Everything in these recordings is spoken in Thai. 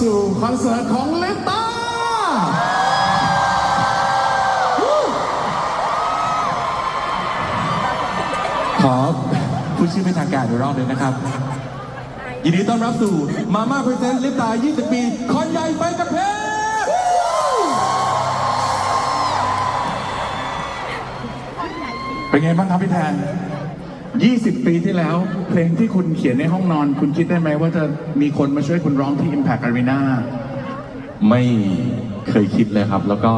สู่คอนเสิร์ตของเลิปตาขอพูดชื่อเป็นทางการอีกรอบหนึ่งนะครับ ยินดีต้อนรับสู่มาม่าพรีเซนต์ลิปตา 20 ปี คอนใหญ่ไฟกระเพรเป็นไงบ้างครับพี่แทน 20 ปีที่แล้ว เพลงที่คุณเขียนในห้องนอน คุณคิดได้ไหมว่าจะมีคนมาช่วยคุณร้องที่ Impact Arena ไม่เคยคิดเลยครับ แล้วก็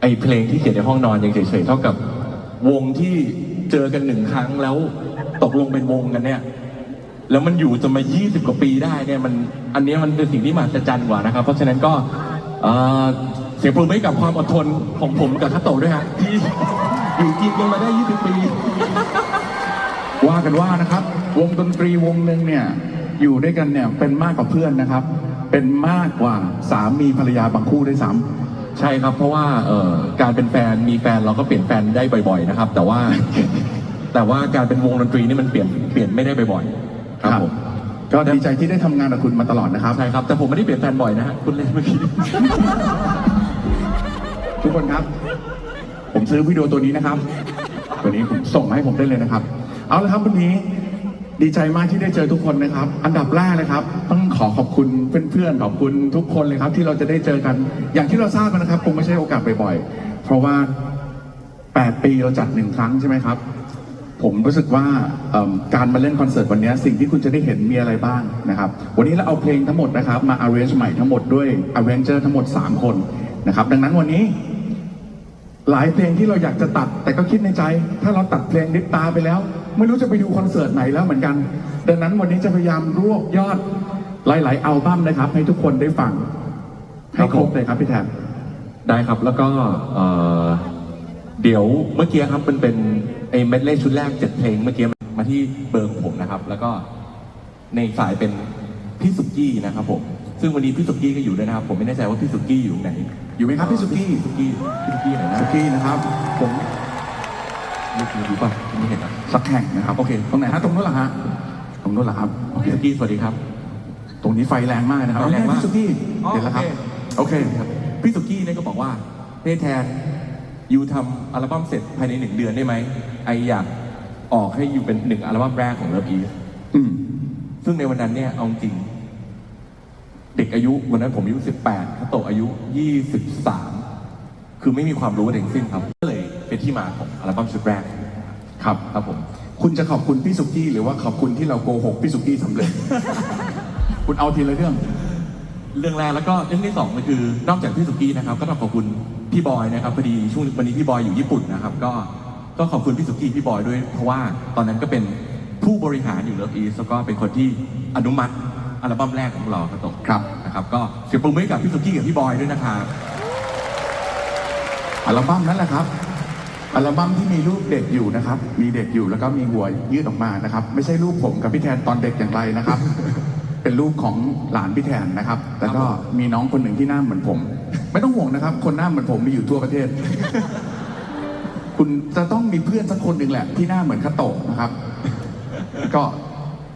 ไอเพลงที่เขียนในห้องนอนยังเฉยๆเท่ากับ วงที่เจอกันหนึ่งครั้งแล้วตกลงเป็นวงกันเนี่ย แล้วมันอยู่จนมา 20 กว่าปีได้เนี่ยมันอันเนี้ยมันเป็นสิ่งที่มหัศจรรย์กว่านะครับ เพราะฉะนั้นก็เอ่อเสียงปรบมือให้กับความอดทนของผมกับคาโตะด้วยฮะที่อยู่กินกันมาได้ 20 ปี ว่ากันว่านะครับ วงดนตรีวงหนึ่งเนี่ยอยู่ด้วยกันเนี่ยเป็นมากกว่าเพื่อนนะครับ เป็นมากกว่าสามีภรรยาบางคู่ด้วยซ้ใช่ครับ เพราะว่าเอ่อการเป็นแฟนมีแฟนเราก็เปลี่ยนแฟนได้บ่อยๆนะครับ แต่ว่า แต่ว่าการเป็นวงดนตรีนี่มันเปลี่ยนเปลี่ยนไม่ได้บ่อยๆำครับผมก็ดีใจที่ได้ทำงานกับคุณมาตลอดนะครับ ใช่ครับ แต่ผมไม่ได้เปลี่ยนแฟนบ่อยนะฮะคุณเล่นเมื่อกี้ทุกคนครับ ผมซื้อวิดีโอตัวนี้นะครับ ตัวนี้ผมส่งมาให้ผมได้เลยนะครับ เอาละครับวันนี้ดีใจมากที่ได้เจอทุกคนนะครับ อันดับแรกเลยครับ ต้องขอขอบคุณเพื่อนๆขอบคุณทุกคนเลยครับ ที่เราจะได้เจอกัน อย่างที่เราทราบกันนะครับคงไม่ใช่โอกาสบ่อยๆเพราะว่า 8 ปีเราจัดหนึ่งครั้งใช่ไหมครับ ผมรู้สึกว่าการมาเล่นคอนเสิร์ตวันนี้สิ่งที่คุณจะได้เห็นมีอะไรบ้างนะครับ วันนี้เราเอาเพลงทั้งหมดนะครับมา arrange ใหม่ทั้งหมดด้วย arranger ทั้งหมด 3 คนนะครับ ดังนั้นวันนี้หลายเพลงที่เราอยากจะตัด แต่ก็คิดในใจ ถ้าเราตัดเพลงลิปตาไปแล้ว ไม่รู้จะไปดูคอนเสิร์ตไหนแล้วเหมือนกัน ดังนั้นวันนี้จะพยายามรวบยอดหลาย ๆ อัลบั้มนะครับ ให้ทุกคนได้ฟังให้ครบเลยครับพี่แทนได้ครับแล้วก็เอ่อเดี๋ยวเมื่อกี้ครับมันเป็นไอ้เมดเล่ชุดแรกเจ็ดเพลงเมื่อกี้มาที่เบอร์ของผมนะครับ แล้วก็ในสายเป็นพี่สุกี้นะครับผมซึ่งวันนี้พี่สุกี้ก็อยู่ด้วยนะครับ ผมไม่แน่ใจว่าพี่สุกี้อยู่ไหนอยู่ไหมครับพี่สุกี้พี่สุกี้พี่สุกี้ไหนนะสุกี้นะครับผม ไม่รู้อยู่ป่ะไม่เห็นนะสักแข่งนะครับ โอเค ตรงไหนฮะ ตรงนู้นเหรอฮะ ตรงนู้นเหรอครับ โอเคพี่สุกี้สวัสดีครับ ตรงนี้ไฟแรงมากนะครับไฟแรงมากพี่สุกี้อ๋อเดี๋ยวแล้วครับ โอเคครับ พี่สุกี้เนี่ยก็บอกว่าเฮ้ยแทนยูทำอัลบั้มเสร็จภายในหนึ่งเดือนได้ไหม ไออยากออกให้ยูเป็นหนึ่งอัลบั้มแรกของเลิฟอีสอืมซึ่งในวันนั้นเนี่ยเอาจริง เด็กอายุวันนั้นผมอายุ18เขาโตอายุ23คือไม่มีความรู้อะไรทั้งสิ้นครับก็เลย เป็นที่มาของอัลบั้มชุดแรกครับครับผม คุณจะขอบคุณพี่สุกี้หรือว่าขอบคุณที่เราโกหกพี่สุกี้สำเร็จ คุณเอาทีละเรื่อง เรื่องแรกแล้วก็เรื่องที่สองก็คือนอกจากพี่สุกี้นะครับ ก็ต้องขอบคุณพี่บอยนะครับพอดีช่วงวันนี้พี่บอยอยู่ญี่ปุ่นนะครับ ก็ก็ขอบคุณพี่สุกี้พี่บอยด้วย เพราะว่าตอนนั้นก็เป็นผู้บริหารอยู่เลิฟอีสแล้วก็เป็นคนที่อนุมัติอัลบั้มแรกของเราครับผมครับนะครับ ก็เสียงปรบมือให้กับพี่สุกี้กับพี่บอยด้วยนะครับอัลบั้มนั้นแหละครับ อัลบั้มที่มีรูปเด็กอยู่นะครับ มีเด็กอยู่แล้วก็มีหัวยืดออกมานะครับ ไม่ใช่รูปผมกับพี่แทนตอนเด็กอย่างไรนะครับ เป็นรูปของหลานพี่แทนนะครับ แล้วก็มีน้องคนหนึ่งที่หน้าเหมือนผม ไม่ต้องห่วงนะครับ คนหน้าเหมือนผมมีอยู่ทั่วประเทศ คุณจะต้องมีเพื่อนสักคนหนึ่งแหละ ที่หน้าเหมือนคาโตะนะครับ ก็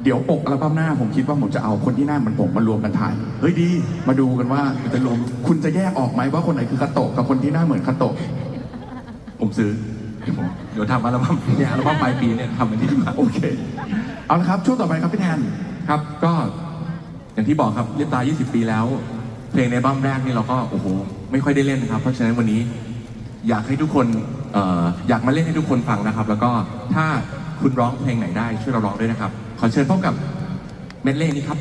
เดี๋ยวปกอัลบั้มหน้าผมคิดว่าผมจะเอาคนที่หน้าเหมือนผมมารวมกันถ่าย เฮ้ยดี มาดูกันว่าจะรวมคุณจะแยกออกไหมว่าคนไหนคือคาโตะกับคนที่หน้าเหมือนคาโตะ ผมซื้อเดี๋ยวผมเดี๋ยวทำอัลบั้มเนี่ยอัลบั้มปลายปีเนี่ยทำเป็นที่มาโอเค เอาละครับ ช่วงต่อไปครับพี่แทนครับ ก็อย่างที่บอกครับเล่นตา 20 ปีแล้ว เพลงในอัลบั้มแรกนี่เราก็โอ้โหไม่ค่อยได้เล่นนะครับ เพราะฉะนั้นวันนี้อยากให้ทุกคนเอ่ออยากมาเล่นให้ทุกคนฟังนะครับ แล้วก็ถ้าคุณร้องเพลงไหนได้ช่วยเราร้องด้วยนะครับ ขอเชิญพบกับเมดเล่นี้ครับ